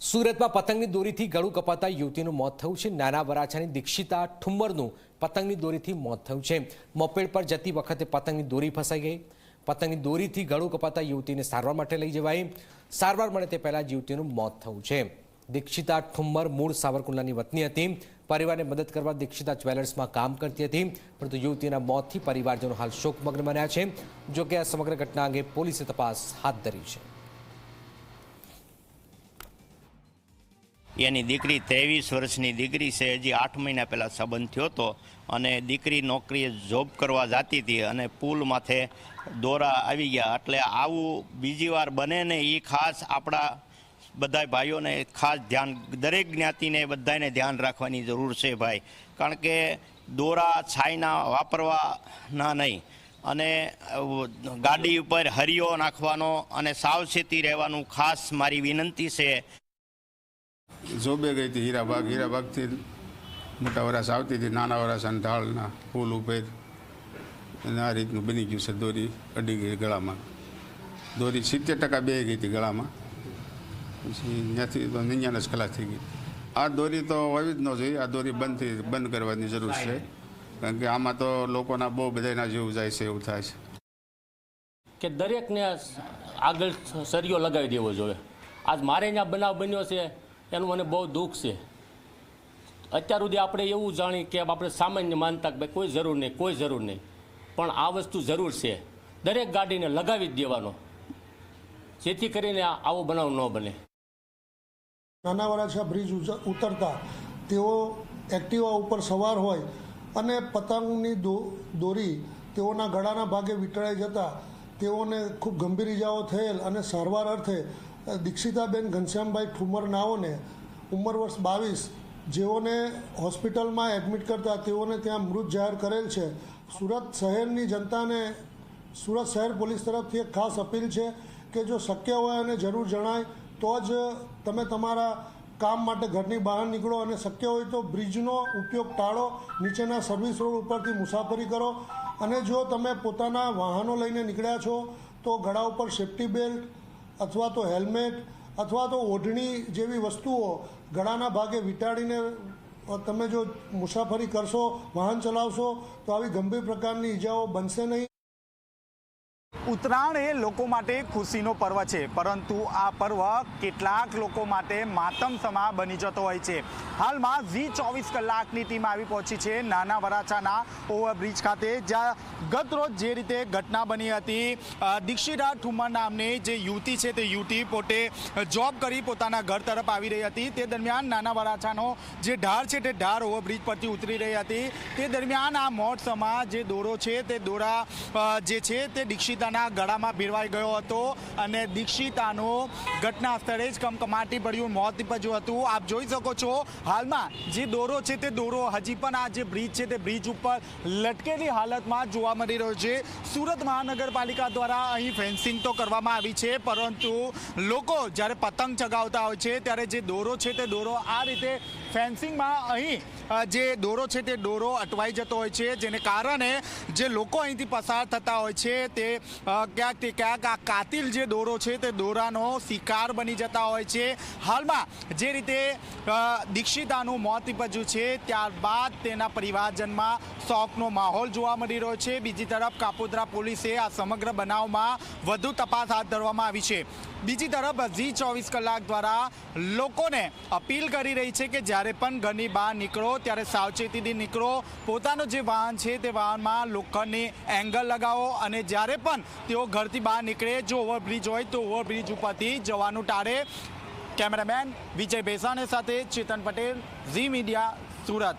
સુરતમાં પતંગની દોરીથી ગળું કપાતા યુવતીનું મોત થયું છે. નાના વરાછાની દીક્ષિતા ઠુમ્મરનું પતંગની દોરીથી મોત થયું છે. મોપેડ પર જતી વખતે પતંગની દોરી ફસાઈ ગઈ. પતંગની દોરીથી ગળું કપાતા યુવતીને સારવાર માટે લઈ જવાઈ. સારવાર મળે તે પહેલાં જ યુવતીનું મોત થયું છે. દીક્ષિતા ઠુમ્મર મૂળ સાવરકુંડલાની વતની હતી. પરિવારને મદદ કરવા દીક્ષિતા જ્વેલર્સમાં કામ કરતી હતી. પરંતુ યુવતીના મોતથી પરિવારજનો હાલ શોકમગ્ન બન્યા છે. જોકે આ સમગ્ર ઘટના અંગે પોલીસે તપાસ હાથ ધરી છે. એની દીકરી ત્રેવીસ વર્ષની દીકરી છે. હજી આઠ મહિના પહેલાં સંબંધ થયો હતો અને દીકરી નોકરીએ જોબ કરવા જતી હતી અને પુલ માથે દોરા આવી ગયા. એટલે આવું બીજી વાર બને ને એ ખાસ આપણા બધા ભાઈઓને ખાસ ધ્યાન, દરેક જ્ઞાતિને બધાને ધ્યાન રાખવાની જરૂર છે ભાઈ. કારણ કે દોરા છાયના વાપરવાના નહીં. અને ગાડી ઉપર હરિયો નાખવાનો અને સાવચેતી રહેવાનું ખાસ મારી વિનંતી છે. જોબે ગઈ હતી હીરાબાગ હીરાબાગથી મોટા વરાસ આવતી હતી, નાના વરાસ અને ઢાળના પુલ ઉપર. અને આ રીતનું બની ગયું છે દોરી અડી ગઈ ગળામાં. દોરી સિત્તેર ટકા બે ગઈ હતી ગળામાં. પછી ત્યાંથી તો નિન્યાનસ કલાક થઈ ગઈ. આ દોરી તો હોવી જ ન જોઈએ. આ દોરી બંધથી બંધ કરવાની જરૂર છે. કારણ કે આમાં તો લોકોના બહુ બધાના જેવું જાય છે એવું થાય છે. કે દરેકને આગળ સરિયો લગાવી દેવો જોઈએ. આજ મારે અહીંયા બનાવ બન્યો છે. એનું મને બહુ દુઃખ છે. અત્યાર સુધી આપણે એવું જાણી કે આપણે સામાન્ય માનતા કે ભાઈ કોઈ જરૂર નહીં, કોઈ જરૂર નહીં. પણ આ વસ્તુ જરૂર છે. દરેક ગાડીને લગાવી જ દેવાનો. જેથી કરીને આવો બનાવ ન બને. નાના વરાછા બ્રિજ ઉતરતા. તેઓ એક્ટિવા ઉપર સવાર હોય અને પતંગની દોરી તેઓના ગળાના ભાગે વીંટળાઈ જતા તેઓને ખૂબ ગંભીર ઇજાઓ થયેલ અને સારવાર અર્થે દીક્ષિતાબેન ઘનશ્યામભાઈ ઠુમર નાઓને ઉંમર વર્ષ બાવીસ, જેઓને હોસ્પિટલમાં એડમિટ કરતા તેઓને ત્યાં મૃત જાહેર કરેલ છે. સુરત શહેરની જનતાને, સુરત શહેર પોલીસ તરફથી એક ખાસ અપીલ છે કે જો શક્ય હોય અને જરૂર જણાય, તો જ તમે તમારા કામ માટે ઘરની બહાર નીકળો અને શક્ય હોય તો બ્રિજનો ઉપયોગ ટાળો, નીચેના સર્વિસ રોડ ઉપરથી મુસાફરી કરો. અને જો તમે પોતાના વાહનો લઈને નીકળ્યા છો, તો ગળા ઉપર સેફ્ટી બેલ્ટ અથવા તો હેલ્મેટ અથવા તો ઓઢણી જેવી વસ્તુઓ ગળાના ભાગે વીંટાડીને તમે જો મુસાફરી કરશો, વાહન ચલાવશો, તો આવી ગંભીર પ્રકારની ઈજાઓ બનશે નહીં. ઉત્તરાયણ એ લોકો માટે ખુશીનો પર્વ છે, પરંતુ આ પર્વ કેટલાક લોકો માટે માતમ સમા બની જતો હોય છે. હાલમાં ઝી ચોવીસ કલાકની ટીમ આવી પહોંચી છે નાના વરાછાના ઓવરબ્રિજ ખાતે, જ્યાં ગતરોજ જે રીતે ઘટના બની હતી દીક્ષિતા ઠુમર નામની જે યુવતી છે તે યુવતી પોતે જોબ કરી પોતાના ઘર તરફ આવી રહી હતી. તે દરમિયાન નાના વરાછાનો જે ઢાળ છે તે ઢાળ ઓવરબ્રિજ પરથી ઉતરી રહી હતી. તે દરમિયાન આ મોટસમાં જે દોરો છે તે દોરા જે છે તે દીક્ષિતાના ગળામાં ભીરવાઈ ગયો હતો અને દીક્ષિતાનું ઘટના સ્થળે જ કમકમાટી ભર્યું મોત નીપજ્યું હતું. આપ જોઈ શકો છો, હાલમાં જે દોરો છે તે દોરો હજી પણ આ જે બ્રિજ છે તે બ્રિજ ઉપર લટકેલી હાલતમાં જોવા મળી રહ્યો છે. સુરત મહાનગરપાલિકા દ્વારા અહીં ફેન્સિંગ તો કરવામાં આવી છે, પરંતુ લોકો જ્યારે પતંગ ચગાવતા હોય છે, ત્યારે જે દોરો છે તે દોરો આ રીતે ફેન્સિંગમાં અહીં જે દોરો છે તે દોરો અટવાઈ જતો હોય છે, જેને કારણે જે લોકો અહીંથી પસાર થતા હોય છે, તે ક્યાંક તે ક્યાંક આ કાતિલ જે દોરો છે તે દોરાનો શિકાર બની જતા હોય છે. હાલમાં જે રીતે દીક્ષિતાનું મોત નીપજ્યું છે, ત્યારબાદ તેના પરિવારજનમાં શોકનો માહોલ જોવા મળી રહ્યો છે. બીજી તરફ કાપોદ્રા પોલીસે આ સમગ્ર બનાવમાં વધુ તપાસ હાથ ધરવામાં આવી છે. બીજી તરફ ઝી ચોવીસ કલાક દ્વારા લોકોને અપીલ કરી રહી છે કે જ્યારે પણ ઘરની બહાર નીકળો, ત્યારે સાવચેતીથી નીકળો. પોતાનું જે વાહન છે તે વાહનમાં લોખંડની એંગલ લગાવો અને જ્યારે પણ તેઓ ઘરથી બહાર નીકળે, જો ઓવરબ્રિજ હોય તો ઓવરબ્રિજ ઉપરથી જવાનું ટાળે. કેમેરામેન વિજય ભેસાણે સાથે ચેતન પટેલ, ઝી મીડિયા, સુરત.